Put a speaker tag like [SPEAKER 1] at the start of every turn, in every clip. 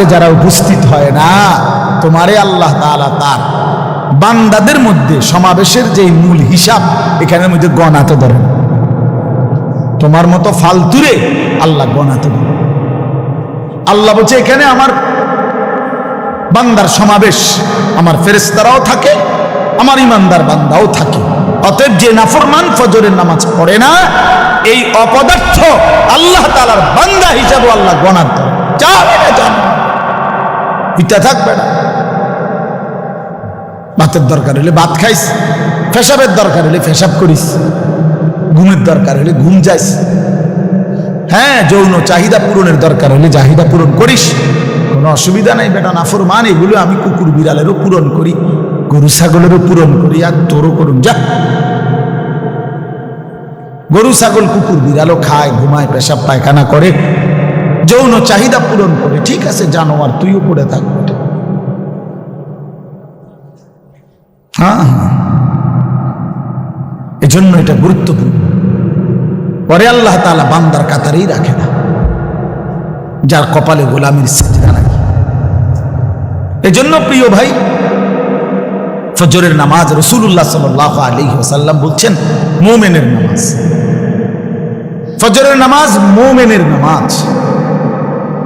[SPEAKER 1] নামাজে যারা উপস্থিত হয় না, তোমারে আল্লাহ তাআলা তার। বান্দাদের মধ্যে সমাবেশের যে মূল হিসাব, এখানের মধ্যে গণাতে ধরে তোমার মতো ফালতুরে আল্লাহ গণাতে ধরে আল্লাহ বলছে, এখানে আমার বান্দার সমাবেশ, আমার ফেরেস্তারাও থাকে, আমার ইমানদার বান্দাও থাকে। অতএব যে নাফরমান ফজরের নামাজ পড়ে না, এই অপদার্থ আল্লাহ তালার বান্দা হিসাবে আল্লাহ গণার ধরে যাবে এটা থাকবে না। ভাতের দরকার হলে ভাত খাইস ফেসাবের দরকার হলে ফেসাব করিস, ঘুমের দরকার হলে ঘুম যাইস। হ্যাঁ যৌন চাহিদা পূরণের দরকার হলে চাহিদা পূরণ করিস। কোনো অসুবিধা নাই বেটা, নাফর মান এগুলো আমি কুকুর বিড়ালেরও পূরণ করি, গরু ছাগলেরও পূরণ করি, আর তোরও করুন, যা। গরু ছাগল কুকুর বিড়ালও খায়, ঘুমায়, পেশাব, পায়খানা করে। যৌন চাহিদা পূরণ করে। ঠিক আছে জানোয়ার তুইও পড়ে থাকবে হ্যাঁ এজন্য এটা গুরুত্বপূর্ণ। পরে আল্লাহ তালা বান্দার কাতারেই রাখে না। যার কপালে গোলামির সেজদা নাই। এজন্য প্রিয় ভাই, ফজরের নামাজ রসুল্লাহ সাল আলী ওসাল্লাম বলছেন, মোমেনের নামাজ। ফজরের নামাজ মোমেনের নামাজ।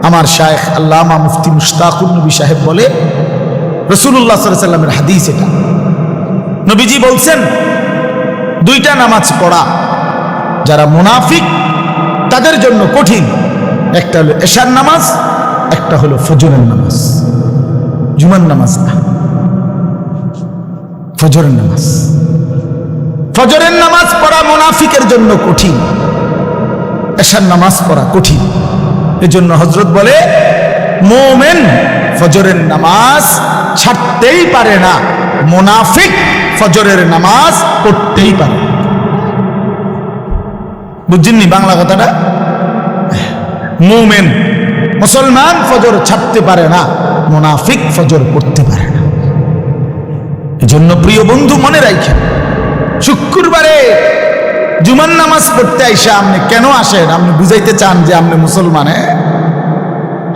[SPEAKER 1] আমার শায়েখ আল্লামা মুফতি মুশতাকুল নবী সাহেব বলে রসুল্লাহ সাল্লামের হাদিস এটা। নবীজি বলছেন, দুইটা নামাজ পড়া, যারা মুনাফিক, তাদের জন্য কঠিন। একটা হলো এশার নামাজ, একটা হলো ফজরের নামাজ। জুমান নামাজ না। ফজরের নামাজ। ফজরের নামাজ পড়া মুনাফিকের জন্য কঠিন। এশার নামাজ পড়া কঠিন। এজন্য হজরত বলে, মোমেন ফজরের নামাজ ছাড়তেই পারে না মোনাফিক ফজরের নামাজ পড়তেই পারে। বুঝছেননি বাংলা কথাটা মোমেন মুসলমান ফজর ছাড়তে পারে না, মোনাফিক ফজর পড়তে পারে না এজন্য প্রিয় বন্ধু, মনে রাখেন, শুক্রবারে জুমার নামাজ পড়তে আইসা আপনি কেন আসেন আপনি বুঝাইতে চান যে আপনি মুসলমান হ্যাঁ?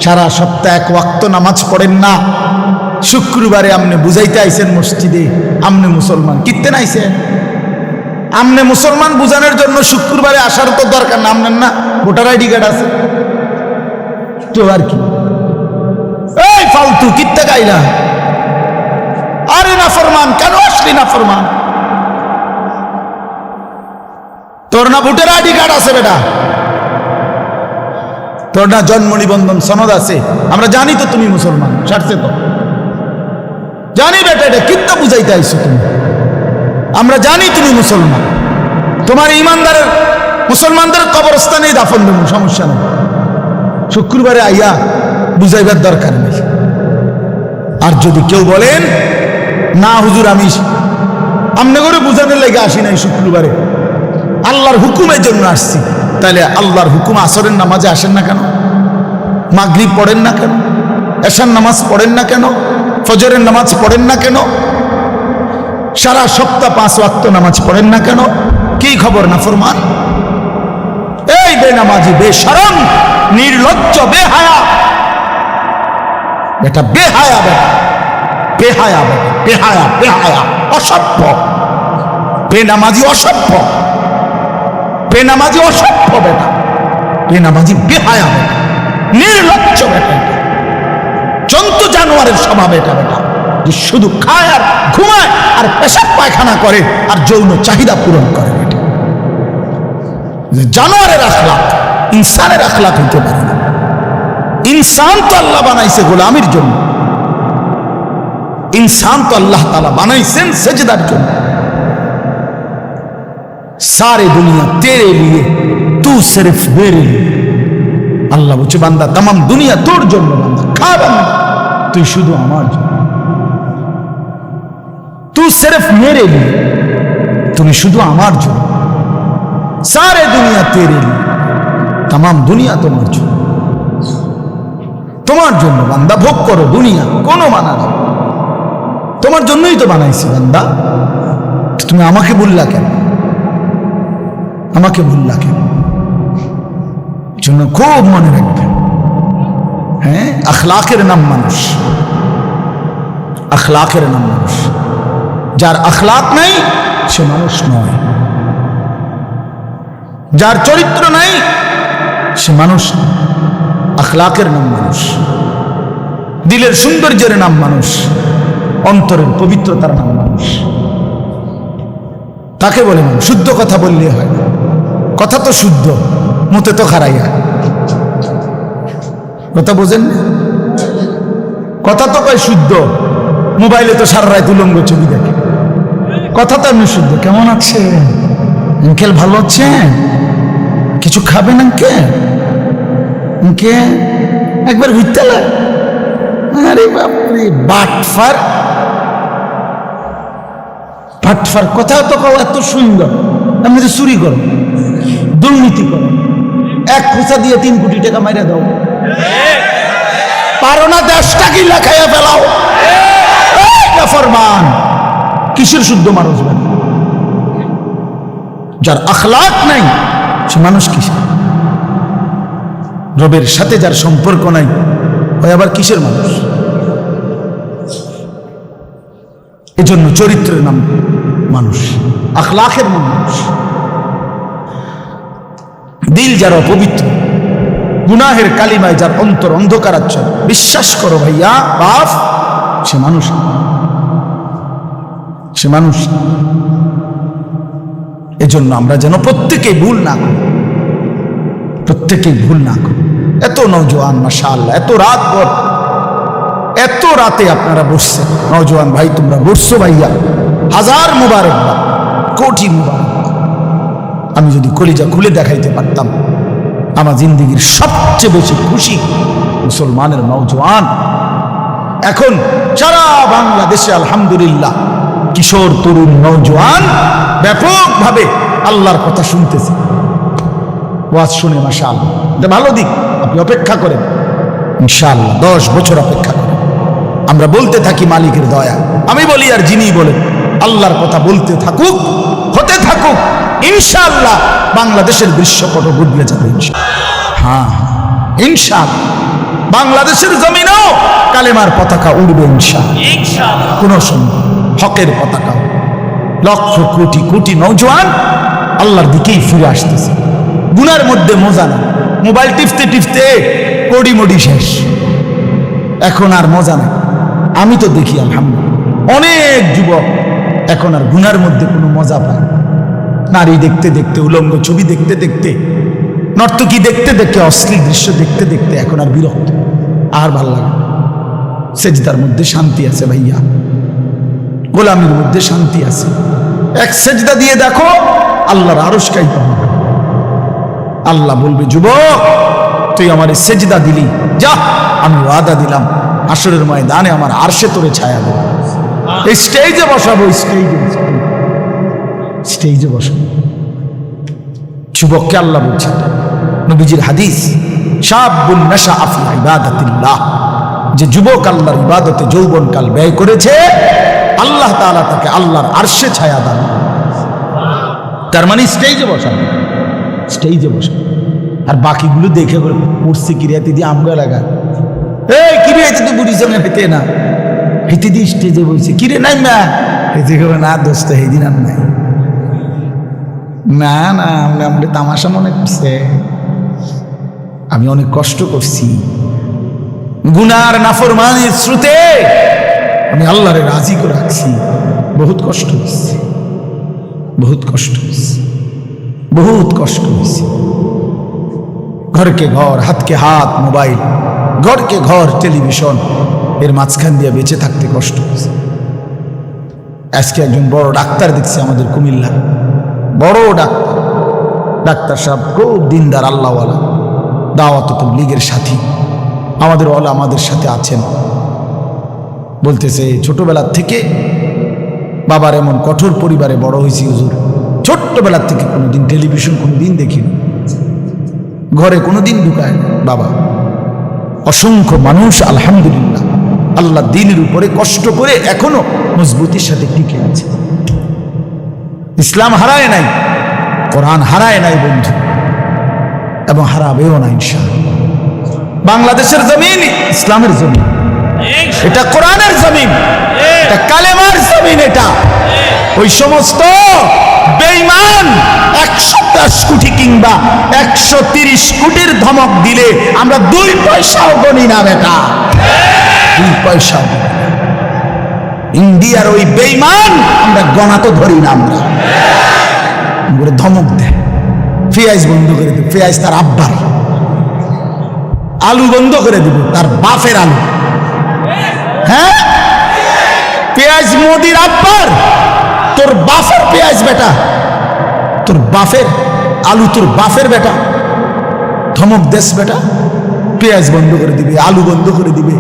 [SPEAKER 1] সারা সপ্তাহ এক ওয়াক্ত নামাজ পড়েন না। শুক্রবারে আপনি বুঝাইতে আইছেন মসজিদে আপনি মুসলমান। কিত্তে নাইছেন আমনে মুসলমান বুঝানোর জন্য শুক্রবারে আসার তো দরকার না আমনের না? ভোটার আইডি কার্ড আছে। তো আর কি? এই ফালতু, কিত্তে গাইলা? আরে না ফরমান কেন আসলি না ফরমান তোর না ভোটার আইডি কার্ড আছে বেটা। তোর না জন্ম নিবন্ধন সনদ আছে। আমরা জানি তো তুমি মুসলমান, সারছে তো। জানি বেটা এটা, কিত্তা বুঝাইতে আইছো তুমি? আমরা জানি তুমি মুসলমান। তোমার ইমানদারের, মুসলমানদের কবরস্থানেই দাফন দেবো, সমস্যা নেই। শুক্রবারে আইয়া বুঝাইবার দরকার নেই। আর যদি কেউ বলেন, না হুজুর, আমি আমনে করে বুঝানোর লেগে আসি নাই শুক্রবারে। আল্লাহর হুকুমের জন্য আসছি। তাহলে আল্লাহর হুকুম আসরের নামাজে আসেন না কেন? মাগরিব পড়েন না কেন? এশার নামাজ পড়েন না কেন? ফজরের নামাজ পড়েন না কেন? সারা সপ্তাহ পাঁচ ওয়াক্ত নামাজ পড়েন না কেন? কি খবর না ফরমান? এই বেনামাজি, বেশরম, নির্লজ্জ, বেহায়া। বেটা বেহায়া বেটা। বেহায়া বেটা। বেহায়া বেহায়া। অসভ্য। বেনামাজি অসভ্য। বেনামাজি অসভ্য বেটা। বেনামাজি বেহায়া বেটা। নির্লজ্জ বেটা। জন্তু জানোয়ারের স্বভাব এটা বেটা। যে শুধু খায় আর ঘুমায় আর পেশাব পায়খানা করে আর যৌন চাহিদা পূরণ করে যে জানোয়ারের আখলাক ইনসানের আখলাক হইতে পারে না। ইনসান তো আল্লাহ বানাইছে গোলামির জন্য। ইনসান তো আল্লাহ তালা বানাইছেন সেজদার জন্য। সারে দুনিয়া তেরে লিয়ে তু সির্ফ মেরে আল্লাহ বলছে বান্দা তাম দুনিয়া তোর জন্য বান্দা খা বান্দা তুই শুধু আমার জন্য তুই সির্ফ মেরে লিয়ে তুমি শুধু আমার জন্য সারে দুনিয়া তেরে লিয়ে তাম দুনিয়া তোমার জন্য তোমার জন্য বান্দা ভোগ করো দুনিয়া কোনো মানা নেই তোমার জন্যই তো বানাইছি বান্দা তুমি আমাকে বললা কেন আমাকে বললা কেন? জন্য খুব মনে রাখবেন হ্যাঁ? আখলাকের নাম মানুষ। আখলাকের নাম মানুষ। যার আখলাক নাই, সে মানুষ নয়। যার চরিত্র নাই, সে মানুষ। আখলাকের নাম মানুষ। দিলের সৌন্দর্যের নাম মানুষ। অন্তরের পবিত্রতার নাম মানুষ। তাকে বলে শুদ্ধ কথা বললে হয় না। কথা তো শুদ্ধ, মুতে তো খারাইয়া। কথা বোঝেন কথা তো কয় শুদ্ধ, মোবাইলে তো সারা রায় উলঙ্গ ছবি দেখে। কথা তো এমনি শুদ্ধ, কেমন আছে আঙ্কেল ভালো আছেন? কিছু খাবেন আঙ্কেল? আঙ্কেল, একবার ঘুরতে আরে বাপরে, বাটফার। বাটফার কথা তো এত সুন্দর আপনি তো চুরি করো। দুর্নীতি করো। এক খোঁচা দিয়ে তিন কোটি টাকা মাইরা দাও। পারো না দেশটা কি লেখাইয়া ফেলাও। এই নাফরমান, কিসের শুদ্ধ মানুষ বলে যার আখলাক নাই, সে মানুষ কিসের? রবের সাথে যার সম্পর্ক নাই ওই আবার কিসের মানুষ? এজন্য চরিত্রের নাম মানুষ, আখলাখের নাম মানুষ। দিল যার অপবিত্র। গুনাহের কালিমায় যার অন্তর অন্ধকারাচ্ছন্ন। বিশ্বাস করো ভাইয়া, বাপ, সে মানুষ সে মানুষ এজন্য আমরা যেন প্রত্যেকে ভুল না করি। প্রত্যেকেই ভুল না করি। এত নৌজওয়ান মাসা আল্লাহ এত রাত ভর এত রাতে আপনারা বসছেন। নৌজওয়ান ভাই, তোমরা বসছো ভাইয়া। হাজার মুবারক কোটি মুবারক আমি যদি কলিজা খুলে দেখাইতে পারতাম, আমার জিন্দিগির সবচেয়ে বেশি খুশি মুসলমানের নৌজওয়ান এখন সারা বাংলাদেশে আলহামদুলিল্লাহ কিশোর, তরুণ নৌজওয়ান ব্যাপকভাবে আল্লাহর কথা শুনতেছে। ওয়াজ শুনে মাসা এটা ভালো দিক, আপনি অপেক্ষা করেন। ইনশাআল্লাহ দশ বছর অপেক্ষা করেন। আমরা বলতে থাকি মালিকের দয়া। আমি বলি আর যিনি বলেন, আল্লাহর কথা বলতে থাকুক, হতে থাকুক। ইনশাআল্লাহ বাংলাদেশের দৃশ্যপট বদলে যাবে। হ্যাঁ ইনশাআল্লাহ। বাংলাদেশের জমিনও কালেমার পতাকা উড়বে ইনশাআল্লাহ। কোন সন্দেহ হকের পতাকা। লক্ষ কোটি কোটি নৌজওয়ান আল্লাহর দিকেই ফিরে আসতেছে। গুনার মধ্যে মজা না মোবাইল টিপতে টিপতে কড়ি মডি শেষ। এখন আর মজা না আমি তো দেখি আলহামদুলিল্লাহ। অনেক যুবক এখন আর গুনার মধ্যে কোনো মজা পায় না। নারী দেখতে দেখতে, উলঙ্গ ছবি দেখতে দেখতে, নর্তকী দেখতে দেখতে অশ্লীল দৃশ্য দেখতে দেখতে এখন আর বিরক্ত, আর ভালো লাগে সেজদার মধ্যে শান্তি আছে ভাইয়া, গোলামির মধ্যে শান্তি আছে। এক সেজদা দিয়ে দেখো, আল্লাহর আরস্কাই পাবো। আল্লাহ বলবে, যুবক, তুই আমার সেজদা দিলি, যা, আমি ওয়াদা দিলাম, আসরের ময়দানে আমার আরশে তোরে ছায়া দেবো। এই স্টেজে বসাবো স্টেজে স্টেজে বসাবো যুবককে আল্লাহ বলছেন, নবীজির হাদিস যে যুবক আল্লাহর ইবাদতে যৌবনকাল ব্যয় করেছে, আল্লাহ তাআলা তাকে আল্লাহর আরশে ছায়া দান। তার মানে স্টেজে বসানো স্টেজে বসানো আর বাকিগুলো দেখে পড়ছে কিরিয়াতি দিয়ে আমগা লাগা? এই কিরিয়াতি তো বুড়ি সঙ্গে পেতে না। হেঁটে দিয়ে স্টেজে বলছে কিরে নাই মা হেঁটে না দোস্ত হেদিন আর নাই। না না, আমরা আমাদের তামাশা মনে করছে আমি অনেক কষ্ট করছি। গুনার নাফরমানের শ্রুতে আমি আল্লাহরে রাজি করে রাখছি। বহুত কষ্ট হয়েছে। বহুত কষ্ট হয়েছে। বহুত কষ্ট হয়েছে। ঘরকে ঘর, হাতকে হাত, মোবাইল, ঘরকে ঘর, টেলিভিশন, এর মাঝখান দিয়ে বেঁচে থাকতে কষ্ট হয়েছে। আজকে একজন বড় ডাক্তার দেখছি আমাদের কুমিল্লা বড় ডাক্তার। ডাক্তার সাহেব খুব দিনদার আল্লাহওয়ালা দাওয়াত লীগের সাথী। আমাদের ওলা আমাদের সাথে আছেন। বলতেছে ছোটবেলার থেকে বাবার এমন কঠোর পরিবারে বড় হয়েছি হুজুর। ছোট্টবেলার থেকে কোনোদিন টেলিভিশন, কোনোদিন দেখিনি। ঘরে কোনোদিন ঢুকায় বাবা। অসংখ্য মানুষ, আলহামদুলিল্লাহ, আল্লাহ দিনের উপরে কষ্ট করে এখনও মজবুতির সাথে টিকে আছে। ইসলাম হারায় নাই, কোরআন হারায় নাই বন্ধু, এবং হারাবেও না ইনশাআল্লাহ। বাংলাদেশের জমিন ইসলামের জমিন, এটা কোরআনের জমিন, এটা কালেমার জমিন এটা। ওই সমস্ত বেঈমান একশো দশ কোটি কিংবা একশো তিরিশ কোটির ধমক দিলে আমরা দুই পয়সাও গণি না বেটা। দুই না। ইন্ডিয়ার ওই বেইমান আমরা গণা তো ধরি না আমরা। ধমক দেয় পেঁয়াজ বন্ধ করে দেবে পেঁয়াজ তার আব্বার। আলু বন্ধ করে দিব, তার বাপের আলু। হ্যাঁ? পেঁয়াজ মোদির আব্বার, তোর বাপের পেঁয়াজ বেটা। তোর বাপের আলু, তোর বাপের বেটা। ধমক দেশ বেটা। পেঁয়াজ বন্ধ করে দিবে, আলু বন্ধ করে দিবে।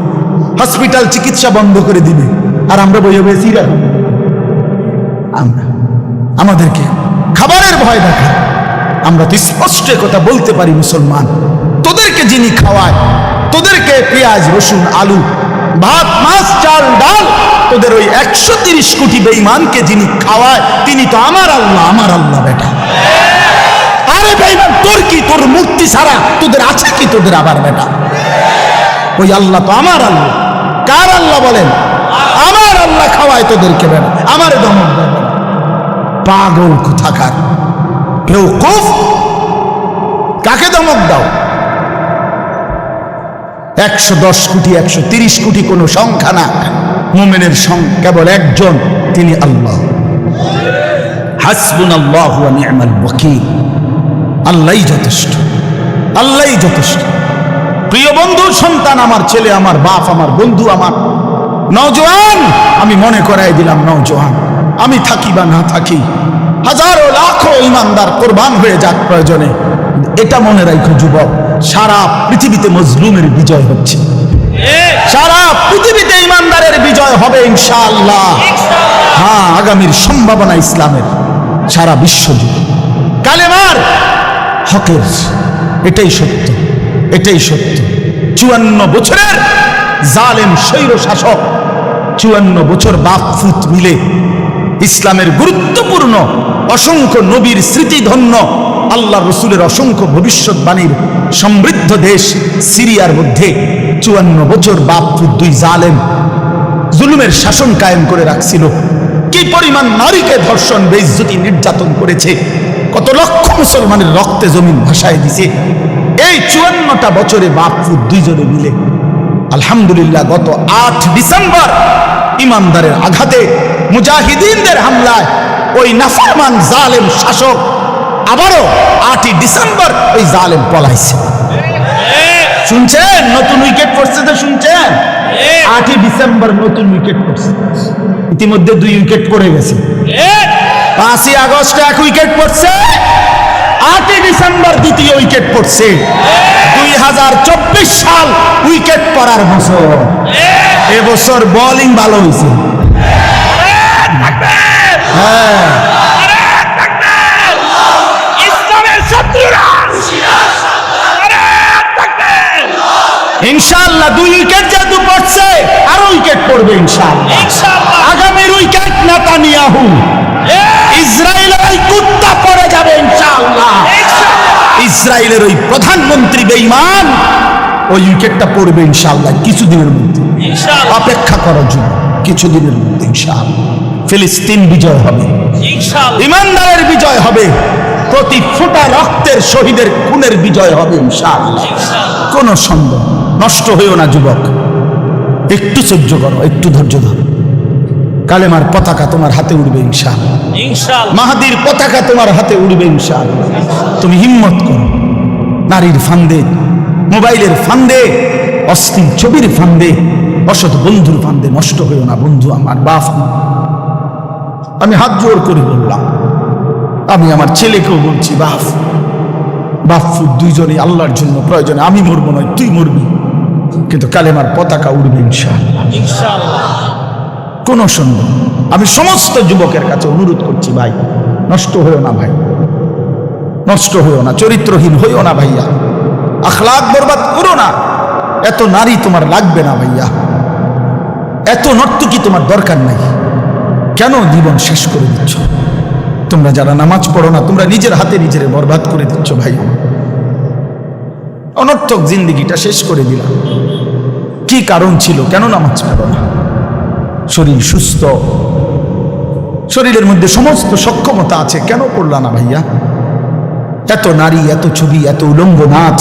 [SPEAKER 1] হসপিটাল চিকিৎসা বন্ধ করে দিবে। আর আমরা বই সিরা আমরা, আমাদেরকে খাবারের ভয় দেখা। আমরা তো স্পষ্ট কথা বলতে পারি, মুসলমান। তোদেরকে যিনি খাওয়ায়, তোদেরকে পেঁয়াজ, রসুন, আলু, ভাত, মাছ, চাল, ডাল, তোদের ওই একশো তিরিশ কোটি বেঈমানকে যিনি খাওয়ায়, তিনি তো আমার আল্লাহ আমার আল্লাহ বেটা। আরে বেঈমান, তোর কি, তোর মূর্তি ছাড়া তোদের আছে কি তোদের আবার বেটা? ওই আল্লাহ তো আমার আল্লাহ। কার আল্লাহ বলেন? আমার আল্লাহ খাওয়ায় তোদেরকে বেটা আমার দমন। পাগল কোথাকার। বেউকুফ কাকে দমক দাও? একশো দশ কোটি, একশো তিরিশ কোটি কোনো সংখ্যা না। মোমেনের সংখ্যা কেবল একজন, তিনি আল্লাহ। হাসবুন আল্লাহ নিয়মাল ওয়াকিল। আল্লাহই যথেষ্ট। আল্লাহই যথেষ্ট। প্রিয় বন্ধু, সন্তান আমার, ছেলে আমার, বাপ আমার, বন্ধু আমার। নওজোয়ান, আমি মনে করাই দিলাম নওজোয়ান। আমি থাকি বা না থাকি, হাজারো লাখো ইমানদার কোরবান হয়ে যাক প্রয়োজনে। এটা মনে রাখো যুবক, সারা পৃথিবীতে মজলুমের বিজয় হচ্ছে। সারা পৃথিবীতে ইমানদারের বিজয় হবে ইনশাআল্লাহ। হ্যাঁ আগামীর সম্ভাবনা ইসলামের, সারা বিশ্ব জুড়ে। কালেমার, হকের, এটাই সত্য এটাই সত্য। চুয়ান্ন বছরের জালেম স্বৈর শাসক চুয়ান্ন বছর বাপ ফুত মিলে ইসলামের গুরুত্বপূর্ণ অসংখ্য নবীর স্মৃতিধন্য আল্লাহ রসুলের অসংখ্য ভবিষ্যৎবাণীর সমৃদ্ধ দেশ সিরিয়ার মধ্যে চুয়ান্ন বছর বাপ ফুত দুই জালেম জুলুমের শাসন কায়েম করে রাখছিল। কি পরিমাণ নারীকে ধর্ষণ, বেইজ্জতি, নির্যাতন করেছে, কত লক্ষ মুসলমানের রক্তে জমিন ভাসায় দিছে। এই চুয়ান্নটা বছরে বাপু দুইজনে মিলে আলহামদুলিল্লাহ, গত আট ডিসেম্বর ইমানদারের আঘাতে মুজাহিদিনদের হামলায় ওই নাফরমান জালেম শাসক আবারও আটই ডিসেম্বর ওই জালেম পলাইছে। শুনছেন? নতুন উইকেট পড়ছে তো শুনছেন? আটই ডিসেম্বর নতুন উইকেট পড়ছে। ইতিমধ্যে দুই উইকেট পড়ে গেছে। পাঁচই আগস্ট এক উইকেট পড়ছে। আটই ডিসেম্বর দ্বিতীয় উইকেট পড়ছে। সাল উইকেট পড়ার বছর। এবছর বোলিং ভালো হয়েছে। হ্যাঁ
[SPEAKER 2] ইসলামের
[SPEAKER 1] দুই উইকেট যেহেতু পড়ছে আরও উইকেট পড়বে ইনশাআল্লাহ। আগামীর উইকেট নেতানিয়াহু। ইসরায়েলের ওই কুত্তা পড়ে যাবে ইনশাআল্লাহ। ইসরায়েলের ওই প্রধানমন্ত্রী বেঈমান ওই উইকেটটা পড়বে ইনশাআল্লাহ কিছুদিনের মধ্যে।
[SPEAKER 2] ইনশাআল্লাহ।
[SPEAKER 1] অপেক্ষা করার জন্য কিছুদিনের মধ্যে ইনশাআল্লাহ। ফিলিস্তিন বিজয় হবে।
[SPEAKER 2] ইনশাআল্লাহ।
[SPEAKER 1] ইমানদারের বিজয় হবে। প্রতি ফোঁটা রক্তের শহীদের খুনের বিজয় হবে ইনশাআল্লাহ। কোনো সন্দেহ। নষ্ট হইও না যুবক। একটু সহ্য করো একটু ধৈর্য ধরো। কালেমার পতাকা তোমার হাতে উঠবে ইনশাআল্লাহ। মাহাদির পতাকা তোমার হাতে উড়বে ইনশাআল্লাহ। তুমি হিম্মত করো। নারীর ফান্দে মোবাইলের ফান্দে অস্থির ছবির ফান্দে অসৎ বন্ধুর ফান্দে নষ্ট হইও না বন্ধু আমার বাপ আমি হাত জোর করে বললাম আমি আমার ছেলেকেও বলছি বাপ বাপু দুইজনে আল্লাহর জন্য প্রয়োজনে আমি মরবো নয় তুই মরবি। কিন্তু কালেমার পতাকা উড়বে ইনশাআল্লাহ।
[SPEAKER 2] ইনশাআল্লাহ।
[SPEAKER 1] কোনো সন্দেহ। আমি সমস্ত যুবকের কাছে অনুরোধ করছি ভাই, নষ্ট হইও না ভাই। নষ্ট হইও না, চরিত্রহীন হইও না ভাইয়া। আখলাক বরবাদ করো না। এত নারী তোমার লাগবে না ভাইয়া। এত নর্তকি তোমার দরকার নাই। কেন জীবন শেষ করে দিচ্ছ? তোমরা যারা নামাজ পড়ো না, তোমরা নিজের হাতে নিজের বরবাদ করে দিচ্ছ ভাই। অনর্থক জিন্দিগিটা শেষ করে দিলাম। কি কারণ ছিল? কেন নামাজ পড়ো না? শরীর সুস্থ। শরীরের মধ্যে সমস্ত সক্ষমতা আছে। কেন পড়লা না ভাইয়া? এত নারী, এত ছবি, এত উলঙ্গ নাচ,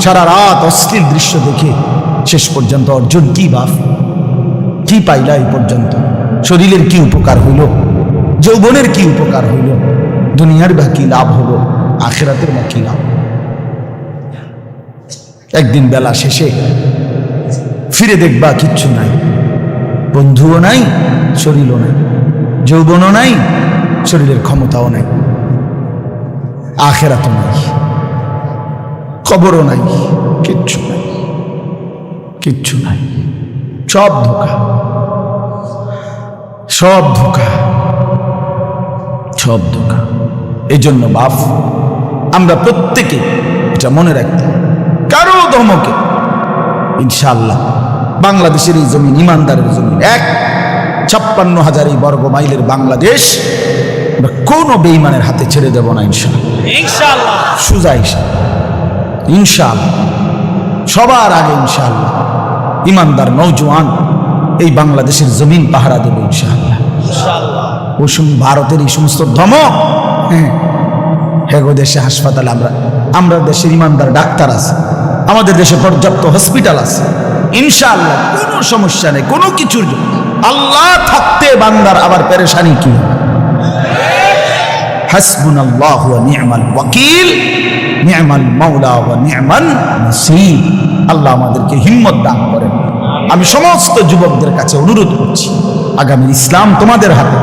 [SPEAKER 1] সারা রাত অশ্লীল দৃশ্য দেখে শেষ পর্যন্ত অর্জুন কি বাপ কি পাইলা এই পর্যন্ত? শরীরের কি উপকার হইল? যৌবনের কি উপকার হইল? দুনিয়ার বা কি লাভ হলো? আখেরাতের বা কি লাভ? একদিন বেলা শেষে ফিরে দেখবা কিচ্ছু নাই। বন্ধুও নাই, শরীরও নাই, যৌবনও নাই, শরীরের ক্ষমতাও নাই, আখেরাতও নাই খবরও নাই, কিচ্ছু নাই কিচ্ছু নাই, সব ধোকা সব ধোকা সব ধোকা। এই জন্য বাপ আমরা প্রত্যেকে এটা মনে রাখতে কারও ধমকে, ইনশাআল্লাহ। বাংলাদেশের এই জমিন ইমানদারের জমিন এক ছাপ্পান্ন হাজার এই বর্গ মাইলের বাংলাদেশ আমরা কোনো বেইমানের হাতে ছেড়ে দেব না ইনশাআল্লাহ। সুজা হিসাব। ইনশাআল্লাহ। সবার আগে ইনশাআল্লাহ। ইমানদার নৌজওয়ান এই বাংলাদেশের জমিন পাহারা দেবে ইনশাআল্লাহ। ওই ভারতের এই সমস্ত ধমক হ্যাঁ। হেগো দেশে হাসপাতাল আমরা আমরা দেশের ইমানদার ডাক্তার আছে। আমাদের দেশে পর্যাপ্ত হসপিটাল আছে। ইনশাআল্লাহ, কোনো সমস্যা নেই, কোনো কিছুর আল্লাহ থাকতে বান্দার আবার পেরেশানি কি? আল্লাহ আমাদেরকে হিম্মত দান করেন। আমি সমস্ত যুবকদের কাছে অনুরোধ করছি, আগামীর ইসলাম তোমাদের হাতে,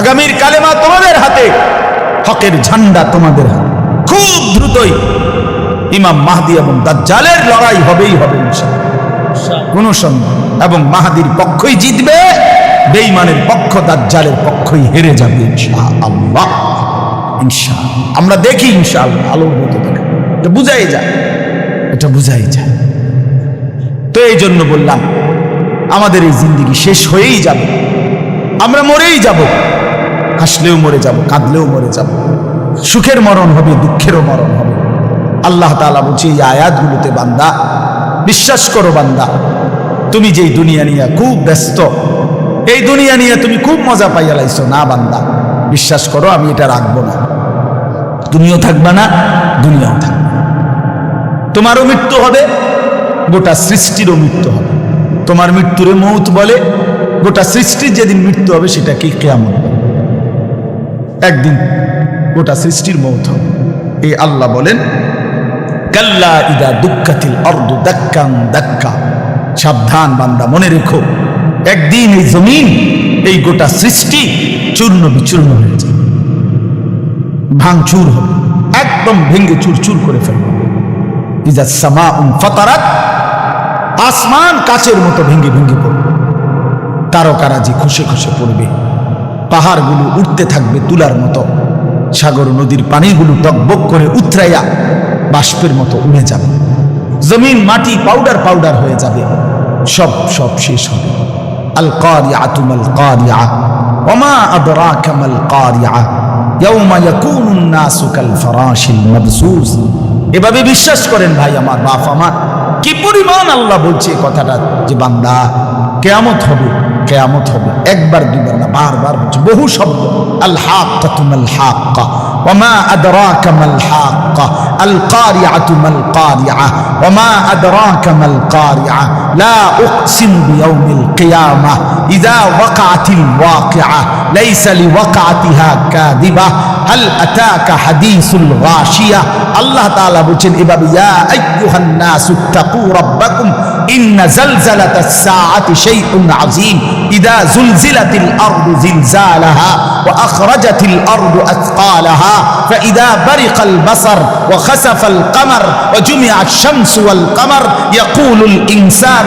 [SPEAKER 1] আগামীর কালেমা তোমাদের হাতে, হকের ঝান্ডা তোমাদের হাতে। খুব দ্রুতই ইমাম মাহদি এবং দাজ্জালের লড়াই হবেই হবে ইনশাআল্লাহ। কোনো সন্দেহ এবং মাহাদির পক্ষই জিতবে, বেঈমানের পক্ষ দাজ্জালের পক্ষই হেরে যাবে, ইনশাআল্লাহ। ইনশাআল্লাহ। আমরা দেখি, ইনশাআল্লাহ, আলোর মতো এটা বুঝাই যায়। এটা বুঝাই যায়। তো এই জন্য বললাম, আমাদের এই জিন্দিগি শেষ হয়েই যাবে। আমরা মরেই যাব। হাসলেও মরে যাব, কাঁদলেও মরে যাব। সুখের মরণ হবে, দুঃখেরও মরণ হবে। আল্লাহ তাআলা বলছে, এই আয়াতগুলোতে বান্দা বিশ্বাস করো বান্দা, তুমি যেই দুনিয়া নিয়ে খুব ব্যস্ত, এই দুনিয়া নিয়ে তুমি খুব মজা পাইয়া লাইছো, না বান্দা, বিশ্বাস করো আমি এটা রাখব না। তুমিও থাকবা না, দুনিয়াও থাকবে তোমারও মৃত্যু হবে, গোটা সৃষ্টিরও মৃত্যু হবে। তোমার মৃত্যুরে মৌত বলে, গোটা সৃষ্টির যেদিন মৃত্যু হবে সেটাকেই কেয়ামত বলে। একদিন গোটা সৃষ্টির মৌত হবে। এই আল্লাহ বলেন কাল্লা ইদা দুঃখাতিল অর্ধ দাক্কাং দাক্কা। সাবধান বান্দা, মনে রেখো, একদিন এই জমিন, এই গোটা সৃষ্টি চূর্ণ বিচূর্ণ হয়ে যাবে। ভাঙচুর হবে, একদম ভেঙ্গে চুরচুর করে ফেলবে। ইজা সামা উন ফাতারাত, আসমান কাচের মতো ভেঙ্গে ভেঙ্গে পড়বে। তারকারাজি খুশে খুশে পড়বে। পাহাড়গুলো উঠতে থাকবে তুলার মতো। সাগর নদীর পানিগুলো টকবক করে উতরাইয়া বাষ্পের মতো উড়ে যাবে। জমিন, মাটি পাউডার পাউডার হয়ে যাবে। সব সব শেষ হবে। আল কারিআতু মাল কারিআ ওমা আদরাকা মাল কারিআ ইয়াউমা ইয়াকুনুন নাসু কাল ফারাশিল মাবসুস। এভাবে বিশ্বাস করেন ভাই আমার বাপ আমার। কি পরিমাণ আল্লাহ বলছে কথাটা যে বান্দা, কেয়ামত হবে কেয়ামত হবে। একবার দুইবার না, বারবার বলছে। বহু শব্দ। আল হাক্কাতু মাল হাক্কা ওমা আদরাকা মাল হাক্কা আল কারিআতু মাল কারিআ لا أقسم بيوم القيامة إذا وقعت الواقعة ليس لوقعتها كاذبة. هل أتاك حديث الغاشية؟ الله تعالى بوچن إباب يا أيها الناس اتقوا ربكم إن زلزلة الساعة شيء عظيم. إذا زلزلت الأرض زلزالها وأخرجت الأرض أثقالها فإذا برق البصر وخسف القمر وجمع الشمس والقمر يقول الإنسان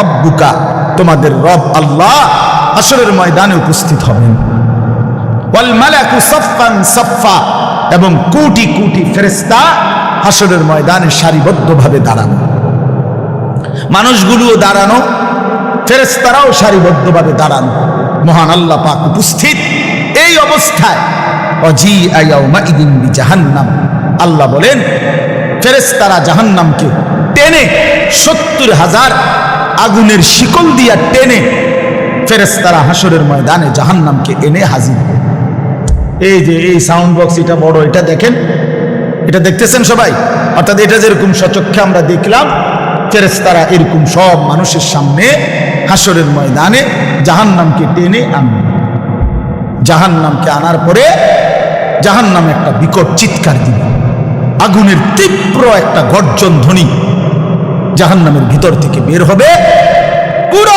[SPEAKER 1] রব্বুকা, তোমাদের রব আল্লাহ আসরের ময়দানে উপস্থিত হবেন। এবং কোটি কোটি ফেরেশতা হাসরের ময়দানে সারিবদ্ধভাবে দাঁড়ানো। মানুষগুলোও দাঁড়ানো, ফেরেশতারাও সারিবদ্ধভাবে দাঁড়ানো। মহান আল্লাহ পাক উপস্থিত এই অবস্থায়। অজি জাহান্নাম আল্লাহ বলেন, ফেরেশতারা জাহান্নামকে টেনে সত্তর হাজার আগুনের শিকল দিয়া টেনে ফেরেশতারা হাসরের ময়দানে জাহান্নামকে এনে হাজির এই যে এই সাউন্ড বক্স এটা বড়, এটা দেখেন? এটা দেখতেছেন সবাই? অর্থাৎ এটা যেরকম সচক্ষে আমরা দেখলাম ফেরেস্তারা এরকম সব মানুষের সামনে হাসরের ময়দানে জাহান্নামকে টেনে আনবে জাহান্নামকে আনার পরে জাহান্নাম একটা বিকট চিৎকার দিবে আগুনের তীব্র একটা গর্জন ধ্বনি। জাহান্নামের ভিতর থেকে বের হবে। পুরো